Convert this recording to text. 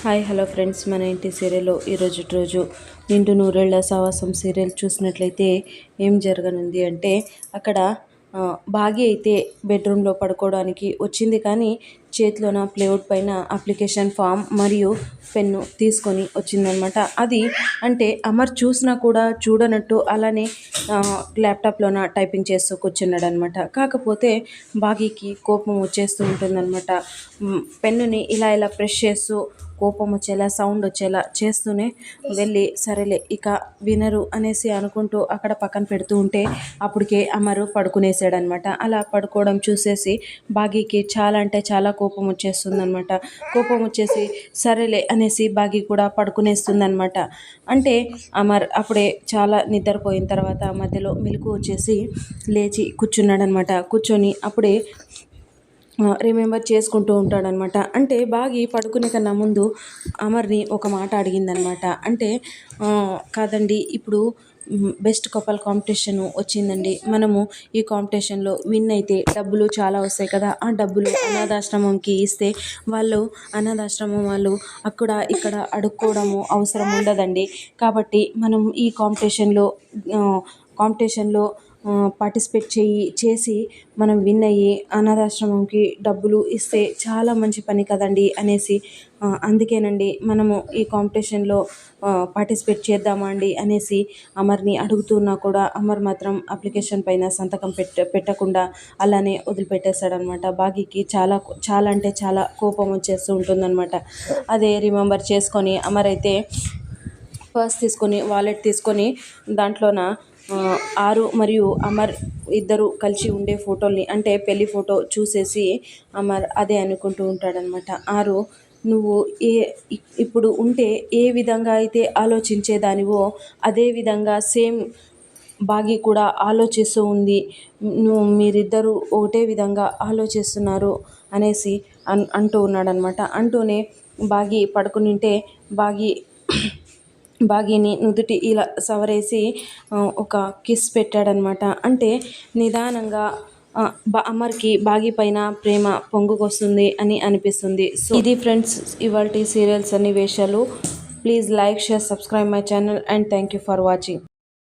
Hi hello friends. మన ఇంటి సీరియల్లో ఈరోజు రోజు నిండు నూరేళ్ళ సావాసం సీరియల్ చూసినట్లయితే ఏం జరగనుంది అంటే అక్కడ ఆ, భాగి అయితే బెడ్రూమ్లో పడుకోవడానికి వచ్చింది కానీ చేతిలోన ప్లేవుడ్ పైన అప్లికేషన్ ఫామ్ మరియు పెన్ను తీసుకొని వచ్చిందనమాట అది అంటే అమర్ చూసినా కూడా చూడనట్టు అలానే ల్యాప్టాప్లోన టైపింగ్ చేస్తూ కూర్చున్నాడు అనమాట కాకపోతే బాగీకి కోపం వచ్చేస్తూ ఉంటుందన్నమాట. పెన్నుని ఇలా ఇలా ప్రెష్ చేస్తూ కోపం వచ్చేలా సౌండ్ వచ్చేలా చేస్తూనే వెళ్ళి సరేలే ఇక వినరు అనేసి అనుకుంటూ అక్కడ పక్కన పెడుతూ ఉంటే అప్పటికే అమరు పడుకునేసాడనమాట అలా పడుకోవడం చూసేసి బాగీకి చాలా అంటే చాలా కోపం వచ్చేస్తుందన్నమాట. కోపం వచ్చేసి సరేలే అనేసి బాగి కూడా పడుకునేస్తుందన్నమాట. అంటే అమర్ అప్పుడే చాలా నిద్రపోయిన తర్వాత మధ్యలో మెలకు వచ్చేసి లేచి కూర్చున్నాడనమాట కూర్చొని అప్పుడే రిమెంబర్ చేసుకుంటూ ఉంటాడనమాట. అంటే బాగి పడుకునే కన్నా ముందు అమర్ని ఒక మాట అడిగిందనమాట. అంటే కాదండి ఇప్పుడు బెస్ట్ కపల్ కాంపిటీషన్ వచ్చిందండి. మనము ఈ కాంపిటీషన్లో విన్ అయితే డబ్బులు చాలా వస్తాయి కదా. ఆ డబ్బులు అనాథాశ్రమంకి ఇస్తే వాళ్ళు అనాథాశ్రమం వాళ్ళు అక్కడ ఇక్కడ అడుక్కోవడము అవసరం ఉండదండి. కాబట్టి మనం ఈ కాంపిటీషన్లో కాంపిటీషన్లో పార్టిసిపేట్ చేయి చేసి మనం విన్ అయ్యి అనాథాశ్రమంకి డబ్బులు ఇస్తే చాలా మంచి పని కదండి అనేసి అందుకేనండి మనము ఈ కాంపిటీషన్లో పార్టిసిపేట్ చేద్దామా అండి అనేసి అమర్ని అడుగుతున్నా కూడా అమర్ మాత్రం అప్లికేషన్ పైన సంతకం పెట్ట పెట్టకుండా అలానే వదిలిపెట్టేశాడనమాట. బాగీకి చాలా చాలా అంటే చాలా కోపం వచ్చేస్తూ ఉంటుందన్నమాట అదే రిమెంబర్ చేసుకొని అమర్ అయితే పర్స్ తీసుకొని వాలెట్ తీసుకొని దాంట్లోన ఆరు మరియు అమర్ ఇద్దరు కలిసి ఉండే ఫోటోల్ని అంటే పెళ్ళి ఫోటో చూసేసి అమర్ అదే అనుకుంటూ ఉంటాడనమాట ఆరు నువ్వు ఏ ఇప్పుడు ఉంటే ఏ విధంగా అయితే ఆలోచించేదానివో అదే విధంగా సేమ్ బాగి కూడా ఆలోచిస్తూ ఉంది. నువ్వు మీరిద్దరూ ఒకటే విధంగా ఆలోచిస్తున్నారు అనేసి అన్ అంటూ ఉన్నాడనమాట అంటూనే బాగి పడుకునింటే బాగి బాగీని నుదుటి ఇలా సవరేసి ఒక కిస్ పెట్టాడనమాట. అంటే నిదానంగా అమర్కి బాగి పైన ప్రేమ పొంగుకొస్తుంది అని అనిపిస్తుంది. సో ఇది ఫ్రెండ్స్ ఇవాళ సీరియల్స్ అన్ని వేషాలు. Please like share subscribe my channel and thank you for watching.